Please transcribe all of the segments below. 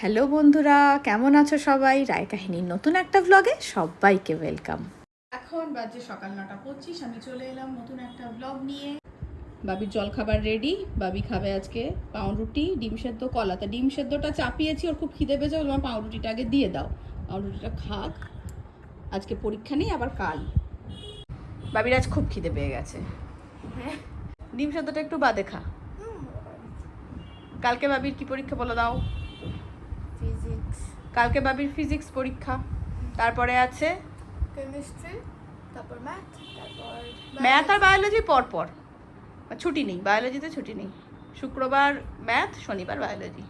Hello বন্ধুরা কেমন আছো সবাই? রায় কাহিনীর নতুন একটা ব্লগে সবাইকে ওয়েলকাম এখন বাজে সকাল নটা পঁচিশ আমি চলে এলাম নতুন একটা ব্লগ নিয়ে। বাবির জল খাবার রেডি বাবি খাবে আজকে পাউরুটি ডিম সেদ্ধ কলা। তা ডিম সেদ্ধটা চাপিয়েছি ওর খুব খিদে পেয়েছে বললাম পাউরুটিটা আগে দিয়ে দাও। পাউরুটিটা খাক আজকে পরীক্ষা নেই আবার কাল। বাবির আজ খুব খিদে পেয়ে গেছে। ডিম সেদ্ধটা একটু বাদে খা। কালকে বাবির কি পরীক্ষা বলে দাও। কালকে বাবির ফিজিক্স পরীক্ষা। তারপরে আছে? কেমিস্ট্রি তারপর ম্যাথ তারপর ম্যাথ আর বায়োলজি পর পর। ছুটি নেই বায়োলজিতে ছুটি নেই। শুক্রবার ম্যাথ শনিবার বায়োলজি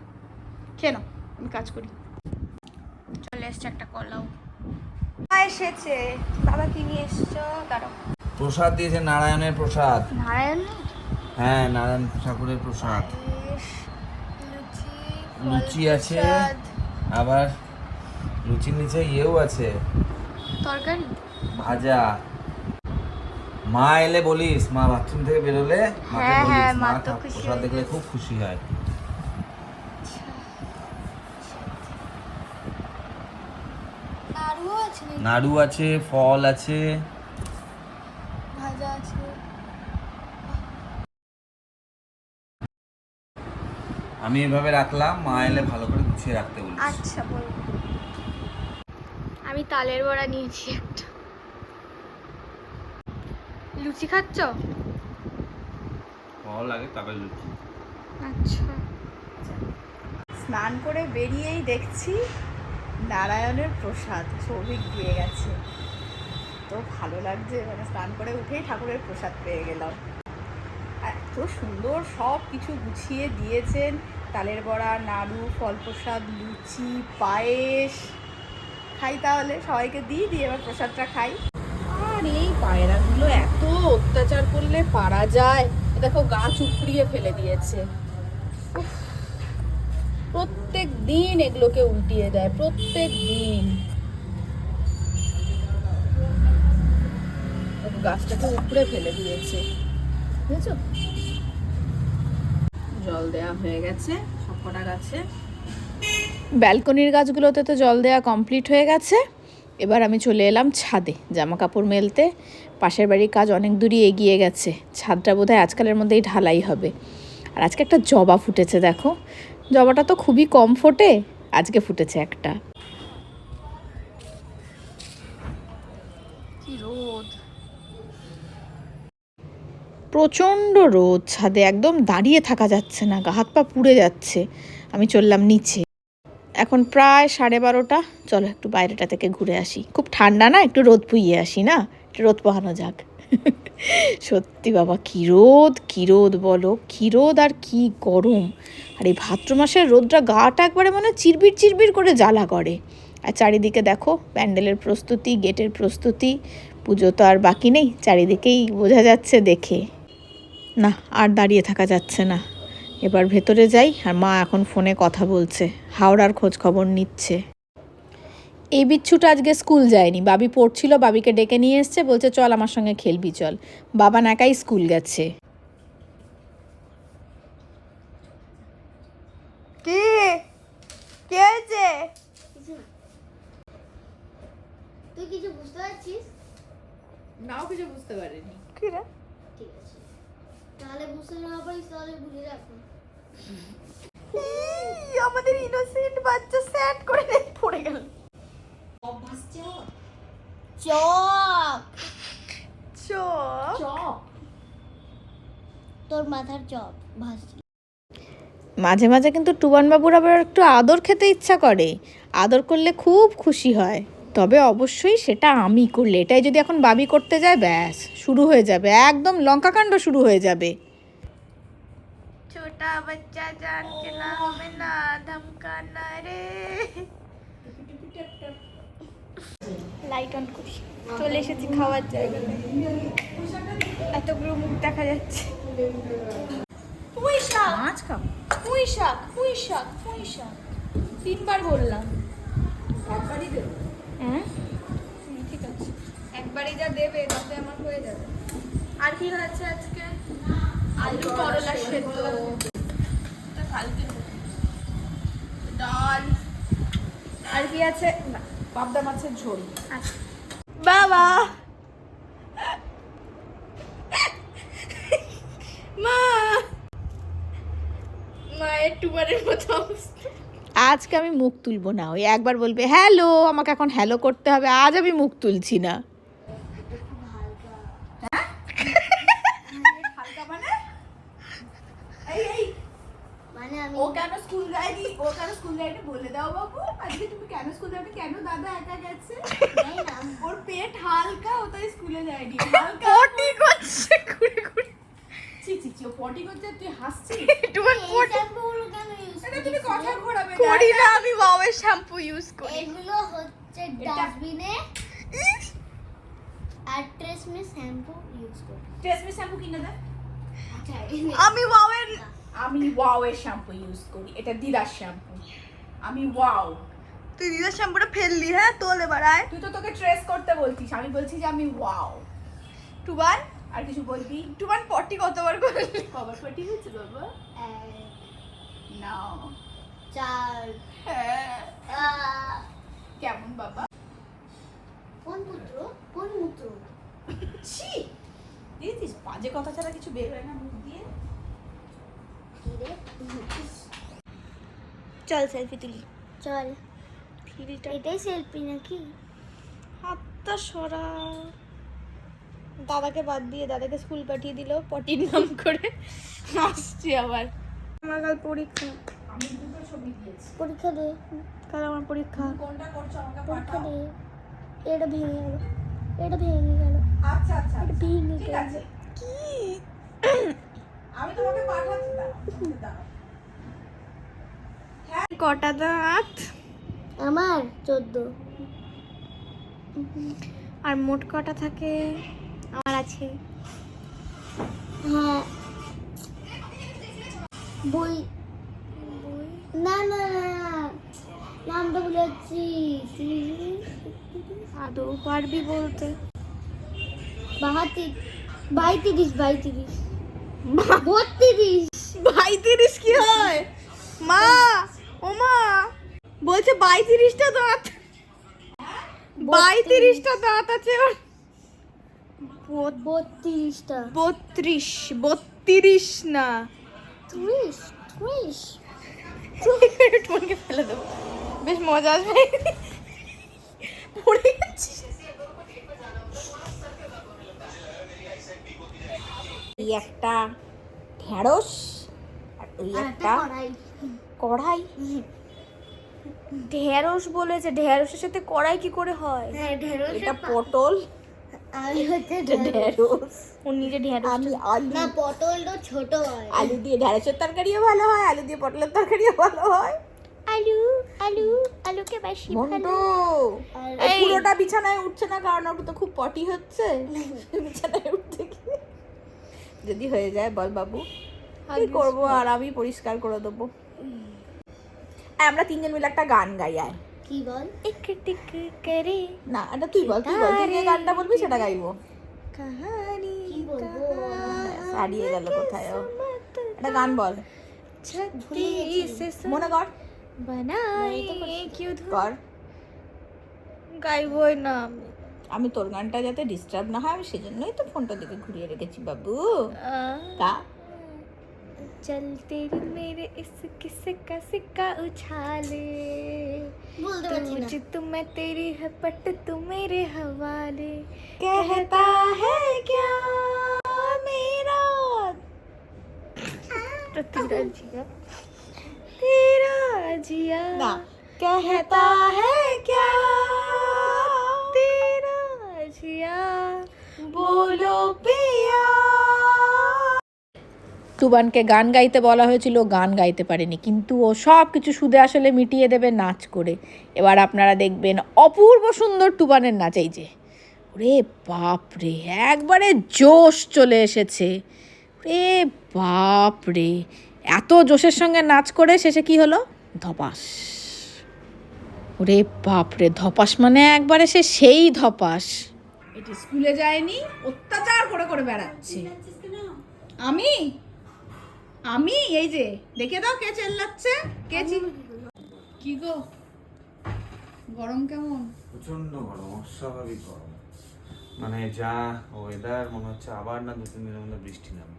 কেন আমি কাজ করি। চলে এসছে একটা কলাও এসেছে বাবা কি নিয়ে এসছো? দাঁড়াও। প্রসাদ দিয়েছে নারায়ণের প্রসাদ। নারায়ণ? হ্যাঁ নারায়ণ ঠাকুরের প্রসাদ। লুচি আছে। আবার লুচির নিচে ইয়েও আছে। তরকারি? ভাজা। মা এলে বলিস মা বাথরুম থেকে বেরোলে মাকে হ্যাঁ, বলিস হ্যাঁ, মা প্রসাদ দেখলে খুব খুশি হয়? নাড়ু আছে ফল আছে। ভাজা আছে। আমি এভাবে রাখলাম মা এলে ভালো করে গুছিয়ে রাখতে বলিস আচ্ছা বলব আমি তালের বড়া নিয়েছি একটা। লুচি খাচ্ছ? ফল আগে তারপরে লুচি। আচ্ছা। স্নান করে বেরিয়েই দেখছি নারায়ণের প্রসাদ সৌভিক দিয়ে গেছে। তো ভালো লাগছে মানে স্নান করে উঠেই ঠাকুরের প্রসাদ পেয়ে গেলাম। সুন্দর সব কিছু গুছিয়ে দিয়েছেন। তালের বড়া, নাড়ু ফল প্রসাদ লুচি, পায়েস। খাই তাহলে, সবাইকে দিই দিয়ে এবার প্রসাদটা খাই। আর এই পায়রাগুলো এত অত্যাচার করলে পারা যায়। দেখো গাছ উপড়িয়ে ফেলে দিয়েছে। প্রত্যেক দিন এগুলোকে উল্টিয়ে দেয় প্রত্যেক দিন গাছটাকে উপড়ে ফেলে দিয়েছে। বুঝেছ? জল দেয়া হয়ে গেছে সবকটা গাছে। ব্যালকনির গাছগুলোতে তো জল দেওয়া কমপ্লিট হয়ে গেছে। এবার আমি চলে এলাম ছাদে জামা কাপড় মেলতে। পাশের বাড়ির কাজ অনেক দূরই এগিয়ে গেছে, ছাদটা বোধহয় আজকালের মধ্যেই ঢালাই হবে। আর আজকে একটা জবা ফুটেছে, দেখো। জবাটা তো খুবই কম ফোটে আজকে ফুটেছে একটা কি রোদ প্রচণ্ড রোদ, ছাদে একদম দাঁড়িয়ে থাকা যাচ্ছে না, গা, হাত পা পুড়ে যাচ্ছে। আমি চললাম নিচে। এখন প্রায় সাড়ে বারোটা, চলো একটু বাইরেটা থেকে ঘুরে আসি। খুব ঠান্ডা না, একটু রোদ পুইয়ে আসি, না? একটু রোদ পোহানো যাক। সত্যি বাবা, কী রোদ কী রোদ বলো? কী রোদ আর কী গরম। আর এই ভাদ্র মাসের রোদটা গাটা একবারে মানে চিরবির চিরবির করে জ্বালা করে। আর চারিদিকে দেখো, প্যান্ডেলের প্রস্তুতি, গেটের প্রস্তুতি, পুজো তো আর বাকি নেই, চারিদিকেই বোঝা যাচ্ছে দেখে। না আর দাঁড়িয়ে থাকা যাচ্ছে না। এবার ভেতরে যাই আর মা এখন ফোনে কথা বলছে। হাওড়ার খোঁজ খবর নিচ্ছে। এই বিচ্ছুটা আজকে স্কুল যায়নি। বাবি পড়ছিল বাবিকে ডেকে নিয়ে এসছে বলছে চল আমার সঙ্গে খেলবি চল। বাবা নাকাই স্কুল গেছে। কি? কে হয়েছে? তুই কিছু বুঝতে পারছিস? নাও কিছু বুঝতে পারিনি। কি রে ঠিক আছে। তাহলে বুঝতে না পারিস তাহলে ভুলে রাখো আমাদের ইনোসেন্ট বাচ্চা স্যাড করে পড়ে গেল। চপ চপ তোর মাথার চপ ভাসছে মাঝে মাঝে কিন্তু টুবানবাবুর আবার একটু আদর খেতে ইচ্ছা করে। আদর করলে খুব খুশি হয়। তবে অবশ্যই সেটা আমি করলে। এটাই যদি এখন বাবি করতে যায় ব্যাস শুরু হয়ে যাবে। একদম লঙ্কাকাণ্ড শুরু হয়ে যাবে। ছোটা বাচ্চা জান কে না হমে না ধমকানা রে। লাইট অন করি। চলে এসেছি খাওয়ার জায়গা এতগুলো মুখ দেখা যাচ্ছে। পুঁই শাক মাছ খাও পুঁই শাক পুঁই শাক পুঁই শাক তিনবার বললাম। একবারই দেবো হ্যাঁ? ঠিক আছে। একবারই যা দেবে তাতে আমার হয়ে যাবে। আর কি হয়েছে আজকে? আলু করলা সেদ্ধ। কালকে ডাল। আর কি আছে? পাবদা মাছের ঝোল। আচ্ছা। বাবা! মা! মায়ের টুমারের মতো অবস্থা। আজকে আমি মুখ তুলবো না। ওই একবার বলবে হ্যালো আমাকে এখন হ্যালো করতে হবে আজ আমি মুখ তুলছি না। মানে আমি ও কেন স্কুল যায়নি ও কেন স্কুল যায়নি বলে দাও বাবু। আজকে তুমি কেন স্কুল যাবে কেন দাদা একা গেছে? ওর পেট হালকা ও তাই স্কুলে যায়নি। হালকা করছে ঘুরে ঘুরে। ছি ছি ছি পটি করছে তুই হাসছিস? তোমার এই শ্যাম্পুগুলো কেন ইউজ এটা তুমি কথা ঘোরাবে করি না আমি ওয়াওয়ের শ্যাম্পু ইউজ করি। এগুলো হচ্ছে ডাস্টবিনে আর ট্রেসমে শ্যাম্পু ইউজ করি ট্রেসমি শ্যাম্পু কিনে দে। আচ্ছা আমি ওয়াওয়ের আমি ওয়াও শ্যাম্পু ইউজ করি এটা দিদার শ্যাম্পু আমি ওয়াও তুই দিদার শ্যাম্পুটা ফেললি হ্যাঁ? তোল আয়। তুই তো তোকে ট্রেস করতে বলছিস আমি বলছি যে আমি ওয়াও টুবান আর কিছু বলবি? টুবান পটি কতবার করলি? খবর পটি হয়েছে বাবা? এক না চার হ্যাঁ। কেমন বাবা? কোন পুত্র? কোন মূত্র ছি! দিদিস বাজে কথা ছাড়া কিছু বের হয় না মুখ দিয়ে? কি চল সেলফি তুলি। চল। এটাই সেলফি নাকি? হাতটা সরা। দাদাকে বাদ দিয়ে দাদাকে স্কুল পাঠিয়ে দিল পটির নাম করে। আসছি আবার। আমার কাল পরীক্ষা। আমি দুটো ছবি দিয়েছি পরীক্ষা দে। কাল আমার পরীক্ষা। কোনটা করছ? আমাকে পরীক্ষা পাঠাও। দে। এটা ভেঙে গেল। এটা ভেঙে গেল। আচ্ছা আচ্ছা এটা আচ্ছা। ভেঙে গেল। কি? আমি তোমাকে পাঠাচ্ছি দাঁড়াও, দাঁড়াও। কটা দাঁত? আমার চোদ্দ। আর মোট কটা থাকে? আছে। হ্যাঁ। বই। না না নামটা যাচ্ছি। আদৌ পারবি বলতে? বত্রিশ। বাই তিরিশ কি হয়? মা, ও মা। বলছে বাই তিরিশটা দাঁত। বাই তিরিশটা দাঁত আছে ওর। বত্রিশটা। বত্রিশ বত্রিশ না। ত্রিশ ত্রিশ। তোমাকে ফেলে দেবো। বেশ মজা আসবে। পড়ে এই একটা ঢেঁড়স আর ওই একটা একটা কড়াই। কড়াই। ঢেঁড়স বলেছে। ঢেঁড়সের সাথে কড়াই কি করে হয়? হ্যাঁ এটা পটল। আমি হচ্ছে ঢেঁড়স। ও নিজে ঢেঁড়স আমি আলু না পটলটা ছোট হয়। আলু দিয়ে ঢেঁড়সের তরকারিও ভালো হয় আলু দিয়ে পটলের তরকারিও ভালো হয়। আলু আলু আলুকে বেশি এই- পুরোটা বিছানায় উঠছে না কারণ ওর তো খুব পটি হচ্ছে। বিছানায় উঠতে গিয়ে যদি হয়ে যায় বল বাবু। কি করব? আর আমি পরিষ্কার করে দেবো। আমরা তিনজন মিলে একটা গান গাই আয়। কি বল? এক টিক করে না এটা তুই বল তুই বল তুই গানটা বলবি সেটা গাইবো। কাহানি হারিয়ে গেল কোথায় ও? একটা গান বল। মনে কর। বানাই কিউ কর। গাইবই না আমি। তোর গানটা যাতে ডিস্টার্ব না হয় আমি সেজন্যই তো ফোনটা দিকে ঘুরিয়ে রেখেছি বাবু। তা चल तेरी मेरे इस किस्से का सिक्का उछाले। तू मुझे तू मैं तेरी है पट तू मेरे हवाले। कहता है क्या मेरा? तेरा जिया तेरा जिया। कहता है क्या तेरा जिया बोलो पे টুবানকে গান গাইতে বলা হয়েছিল, গান গাইতে পারেনি। কিন্তু ও সব কিছু সুদে আসলে মিটিয়ে দেবে নাচ করে। এবার আপনারা দেখবেন অপূর্ব সুন্দর টুবানের নাচ, এই যে। রে বাপ রে একবারে জোশ চলে এসেছে। রে বাপ রে এত জোশের সঙ্গে নাচ করে শেষে কি হলো? ধপাস। ওরে বাপ রে ধপাস মানে একবারে সে সেই ধপাস। এটি স্কুলে যায়নি, অত্যাচার করে করে বেড়াচ্ছে। আমি? আমি এই যে দেখে দাও কে চেল্লাচ্ছে কে কি গো? গরম কেমন? প্রচণ্ড গরম অস্বাভাবিক গরম। মানে যা ওয়েদার মনে হচ্ছে আবার না দু তিন দিনের মধ্যে বৃষ্টি নামে।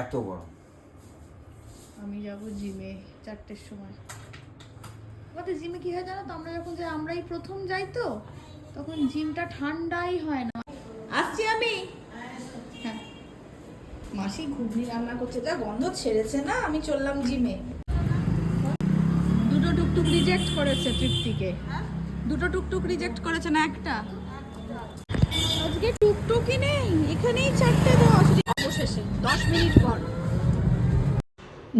এত গরম। আমি যাব জিমে চারটের সময়। আমাদের জিমে কি হয় জানো তো? আমরা যখন যাই আমরাই প্রথম যাই তো তখন জিমটা ঠান্ডাই হয় না। আসছি আমি। মাসি ঘুগনি রান্না করছে। যা গন্ধ ছেড়েছে না আমি চললাম জিমে। দুটো টুকটুক রিজেক্ট করেছে তৃপ্তিকে। দুটো টুকটুক রিজেক্ট করেছে না একটা? আজকে টুকটুকই নেই এখানেই চারটে দশ। অবশেষে দশ মিনিট পর।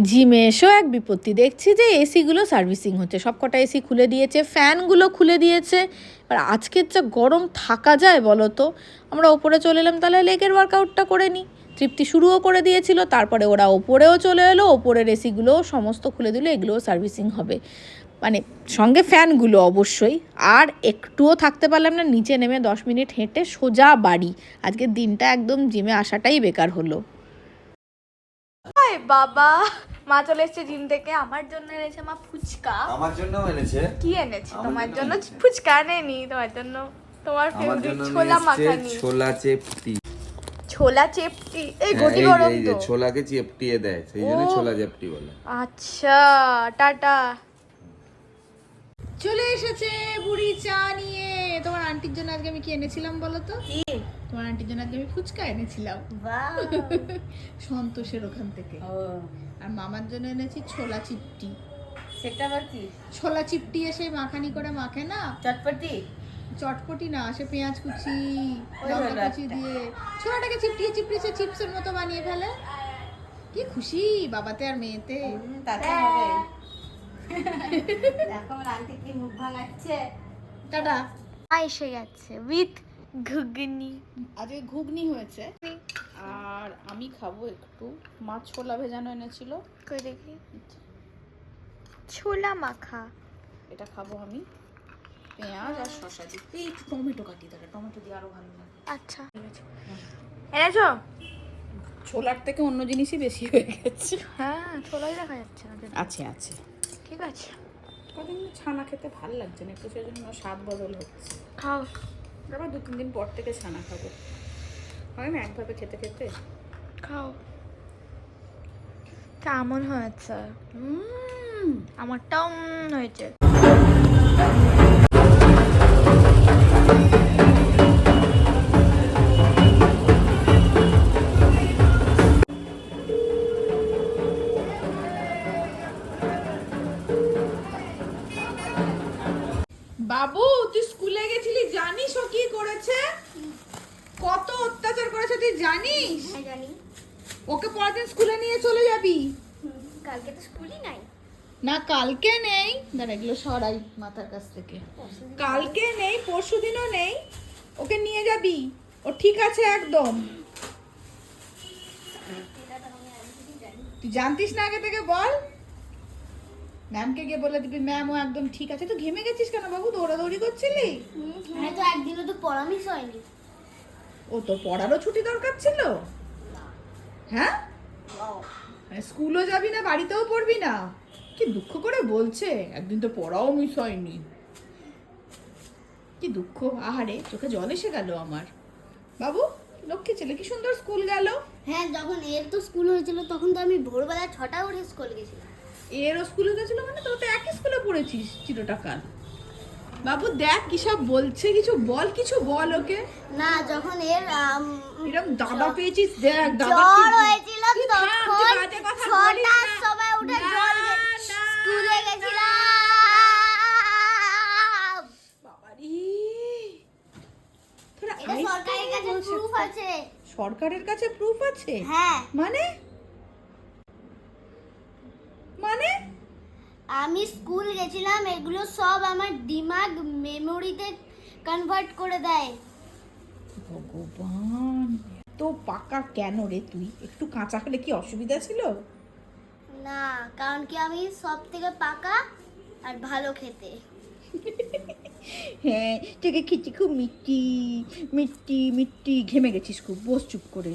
জিমে এসেও এক বিপত্তি। দেখছি যে এসিগুলো সার্ভিসিং হচ্ছে। সবকটা এসি খুলে দিয়েছে ফ্যানগুলো খুলে দিয়েছে। এবার আজকের যা গরম থাকা যায় বলো তো? আমরা ওপরে চলে এলাম তাহলে লেগের ওয়ার্কআউটটা করে নিই তৃপ্তি শুরুও করে দিয়েছিল তারপরে ওরা ওপরেও চলে এলো ওপরের এসিগুলোও সমস্ত খুলে দিল এগুলোও সার্ভিসিং হবে। মানে সঙ্গে ফ্যানগুলো অবশ্যই আর একটুও থাকতে পারলাম না নিচে নেমে দশ মিনিট হেঁটে সোজা বাড়ি। আজকে দিনটা একদম জিমে আসাটাই বেকার হলো। হায় বাবা! মা চলে এসেছে জিম থেকে আমার জন্য এনেছে মা ফুচকা। আমার জন্য এনেছে। কি এনেছে? তোমার জন্য। ফুচকা নেনি তোমার জন্য। তোমার ফেভারিট জন্য ছোলা মাখানি। ছোলা চেপটি ছোলা চেপটি? এই হ্যাঁ, গতি এই যে- গরম তো। ছোলাকে চেপটিয়ে দেয় সেই জন্য ছোলা চেপটি বলে। আচ্ছা টাটা। চলে এসেছে বুড়ি চা নিয়ে। তোমার আন্টির জন্য আজকে আমি কি এনেছিলাম বলো তো? তোমার আন্টির জন্য আজকে আমি ফুচকা এনেছিলাম। সন্তোষের ওখান থেকে। আর মামার জন্য এনেছি ছোলা চিপটি। সেটা আবার কি? ছোলা চিপটি এসে মাখানি করে মাখে না? চটপটি? চটপটি না সে পেঁয়াজ কুচি লঙ্কা কুচি দিয়ে ছোলাটাকে চিপটিয়ে চিপটিয়ে চিপসের মতো বানিয়ে ফেলে। কি খুশি বাবাতে আর মেয়েতে। তাতে হবে। দেখো আন্টি কি মুখ ভাঙাচ্ছে। টাটা। এসে গেছে। উইথ ঘুগনি। আজকে ঘুগনি হয়েছে। আর আমি খাব একটু। মাছ ছোলা ভেজানো এনেছিল। করে দেখি? ছোলা মাখা। এটা খাব আমি। পেঁয়াজ আর শসা দিয়ে। একটু টমেটো কাটি দাঁড়া টমেটো দিয়ে আরও ভালো লাগে। আচ্ছা। এনেছো? ছোলার থেকে অন্য জিনিসই বেশি হয়ে গেছে। হ্যাঁ ছোলাই দেখা যাচ্ছে না আছে আছে। ঠিক আছে। কদিন ছানা খেতে ভালো লাগছে না একটু সেজন্য স্বাদ বদল হচ্ছে। খাও। আবার দু তিন দিন পর থেকে ছানা খাব। হয় না একভাবে খেতে খেতে? খাও। কেমন হয়েছে। আমারটাও হয়েছে। না কালকে নেই। দাঁড়া এগুলো সরাই মাথার কাছ থেকে। কালকে নেই পরশু দিনও নেই। ওকে নিয়ে যাবি। ও ঠিক আছে একদম। তুই জানতিস না আগে থেকে বল। ম্যামকে গিয়ে বলে দিবি ম্যাম ও একদম ঠিক আছে। তো ঘেমে গেছিস কেন বাবু? দৌড়াদৌড়ি করছিলি হ্যাঁ তো একদিনও তো পরামিস হয়নি। ও তো পড়ারও ছুটি দরকার ছিল? হ্যাঁ? মানে স্কুলও যাবি না বাড়িতেও পড়বি না? কি দুঃখ করে বলছে? একদিন তো পড়াও মিস হয়নি। কি দুঃখ? আহারে চোখে জল এসে গেল আমার। বাবু লক্ষ্মী ছেলে কি সুন্দর স্কুল গেল? হ্যাঁ যখন এর তো স্কুল হয়েছিল তখন তো আমি ভোরবেলা ছটা উঠে স্কুল গেছিলাম। এরও স্কুলে গেছিল মানে? তোর তো একই স্কুলে পড়েছিস চিরটাকাল। বাবু দেখ কি সব বলছে কিছু বল কিছু বল ওকে। না যখন এর এরকম দাদা পেয়েছিস দেখ দাদা জ্বর হয়েছিল তখন ছটার সময় উঠে স্কুলে গেছিলাম। বাবারি। তোরা সরকারের কাছে প্রুফ আছে। সরকারের কাছে প্রুফ আছে? হ্যাঁ। মানে? আমি স্কুল গেছিলাম এগুলো সব আমার দিমাগ মেমোরিতে কনভার্ট করে দেয়। ভগবান তো পাকা কেন রে তুই? একটু কাঁচা হলে কি অসুবিধা ছিল? না কারণ কি আমি সব থেকে পাকা আর ভালো খেতে। হ্যাঁ তোকে খেতে খুব মিষ্টি মিষ্টি মিষ্টি ঘেমে গেছিস খুব বস চুপ করে।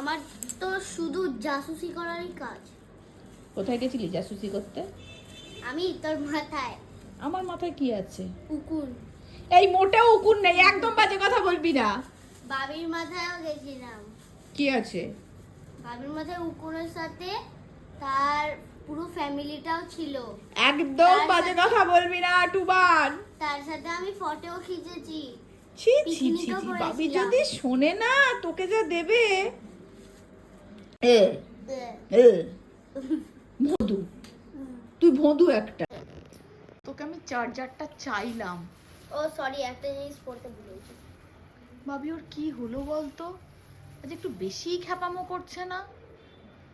আমার তো শুধু জাসুসি করারই কাজ। কোথায় গেছিলি জাসুসি করতে? আমি তোর মাথায়। আমার মাথায় কি আছে? উকুন। এই মোটেও উকুন নেই একদম বাজে কথা বলবি না। বাবির মাথায়ও গেছিলাম। কি আছে? বাবির মাথায় উকুনের সাথে তার পুরো ফ্যামিলিটাও ছিল। একদম বাজে কথা বলবি না টুবান। তার সাথে আমি ফটোও খিচেছি। ছি ছি ছি বাবি যদি শোনে না তোকে যা দেবে। এ। এ। মধু তুই ভধু একটা। তোকে আমি চার্জারটা চাইলাম। ও সরি একটা জিনিস পড়তে ভুলেছি ভাবি ওর কি হলো বলতো? আজ একটু বেশি খ্যাপামো করছে না?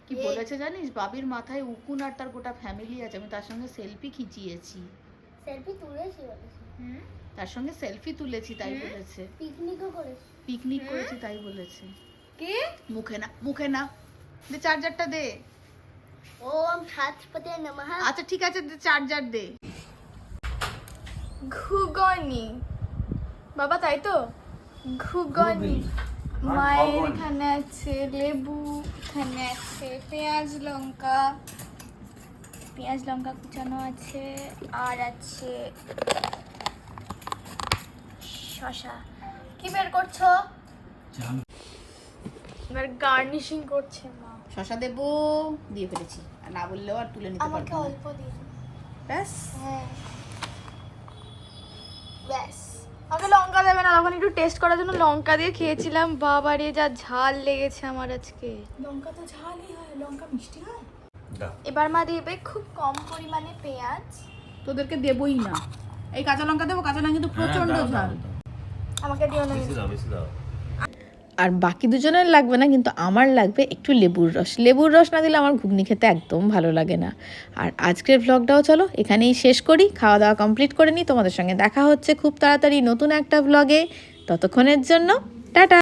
কি বলেছে জানিস? বাবির মাথায় উকুন আর তার গোটা ফ্যামিলি আছে। আমি তার সঙ্গে সেলফি খিচিয়েছি। সেলফি তুলেছি বলেছি। তার সঙ্গে সেলফি তুলেছি তাই বলেছে। পিকনিকও করেছি। পিকনিক করেছি তাই বলেছে। কে? মুখে না মুখে না। দে চার্জারটা দে। ওম ছাত্রপতি নমঃ। আচ্ছা ঠিক আছে চার্জার দে। ঘুগনি। বাবা তাই তো? ঘুগনি। মায়ের এখানে আছে লেবু এখানে আছে পেঁয়াজ লঙ্কা। পেঁয়াজ লঙ্কা কুচানো আছে আর আছে শশা কি বের করছ? এবার গার্নিশিং করছে মা। শশা দেবো দিয়ে ফেলেছি। আর না বললেও আর তুলে নিতে আমাকে পারব না। অল্প দিন। ব্যাস। হ্যাঁ। ব্যাস। আমাকে লঙ্কা দেবে না তখন একটু টেস্ট করার জন্য লঙ্কা দিয়ে খেয়েছিলাম। বাবা রে যা ঝাল লেগেছে আমার আজকে। লঙ্কা তো ঝালই হয় লঙ্কা মিষ্টি হয়? এবার মা দেবে খুব কম পরিমাণে পেঁয়াজ। তোদেরকে দেবই না। এই কাঁচা লঙ্কা দেবো কাঁচা লঙ্কা কিন্তু প্রচণ্ড হ্যাঁ, ঝাল দাও, দাও। আমাকে দিও না। বেশি দাও বেশি দাও। আর বাকি দুজনের লাগবে না, কিন্তু আমার লাগবে একটু লেবুর রস। লেবুর রস না দিলে আমার ঘুগনি খেতে একদম ভালো লাগে না। আর আজকের ভ্লগটাও চলো, এখানেই শেষ করি খাওয়া দাওয়া কমপ্লিট করে নিই। তোমাদের সঙ্গে দেখা হচ্ছে খুব তাড়াতাড়ি নতুন একটা ভ্লগে ততক্ষণের জন্য, টাটা!